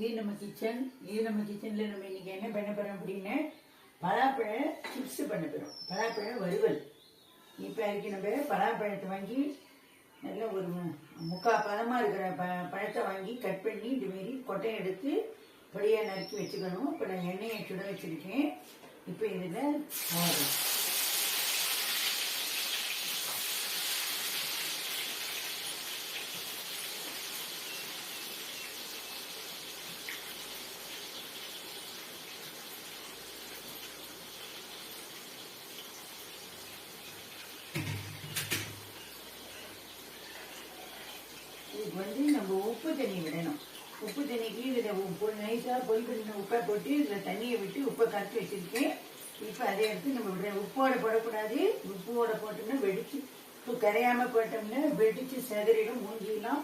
இது நம்ம கிச்சன் இது நம்ம கிச்சனில் நம்ம இன்னைக்கு என்ன பண்ண போகிறோம் அப்படின்னு பலாப்பழ சிப்ஸ் பண்ண போகிறோம் பலாப்பழ வறுவல். இப்போ அதுக்கு நம்ம பலாப்பழத்தை வாங்கி நல்ல ஒரு முக்கால் முக்கா பழமாக இருக்கிற ப பழத்தை வாங்கி கட் பண்ணி இதுமாரி கொட்டையை எடுத்து பொடியாக நறுக்கி வச்சுக்கணும். இப்போ நான் எண்ணெயை சுட வச்சுருக்கேன். இப்போ இதில் இதுக்கு வந்து நம்ம உப்பு தண்ணி விடணும். உப்பு தண்ணிக்கு இதில் உப்பு நைஸாக பொய் பண்ணின உப்பை போட்டு இதில் தண்ணியை விட்டு உப்பை கரைச்சி வச்சுருக்கேன். இப்போ அதை எடுத்து நம்ம விட உப்போட போடக்கூடாது. உப்போட போட்டோம்னா வெடிச்சு உப்பு கரையாமல் போட்டோம்னா வெடிச்சு செதறிடும் மூஞ்சிலாம்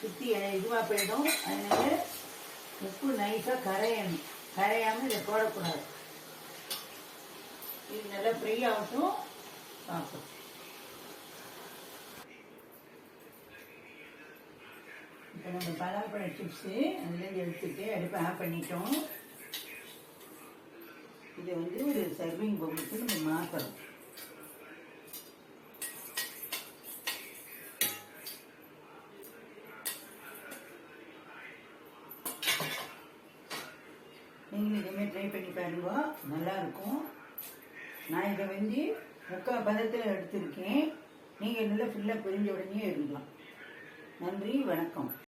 சுற்றி இதுவாக போயிடும். அதனால உப்பு நைஸாக கரையணும். கரையாமல் இதை போடக்கூடாது. இது நல்லா ஃப்ரீ ஆகட்டும். பார்ப்போம். இப்போ நம்ம பலாப்பழ சிப்ஸு அதுலேருந்து எடுத்துட்டு அடுப்பை ஆஃப் பண்ணிட்டோம். இதை வந்து ஒரு சர்விங் பவுலுக்கு நம்ம மாற்றணும் நீங்கள் இதேமாதிரி ட்ரை பண்ணி பாருங்க. நல்லா இருக்கும் நான் இதை வந்து முக்கால் பதத்தில் எடுத்திருக்கேன். நீங்கள் நல்லா ஃபுல்லாக புரிஞ்ச உடனே எடுக்கலாம். நன்றி வணக்கம்.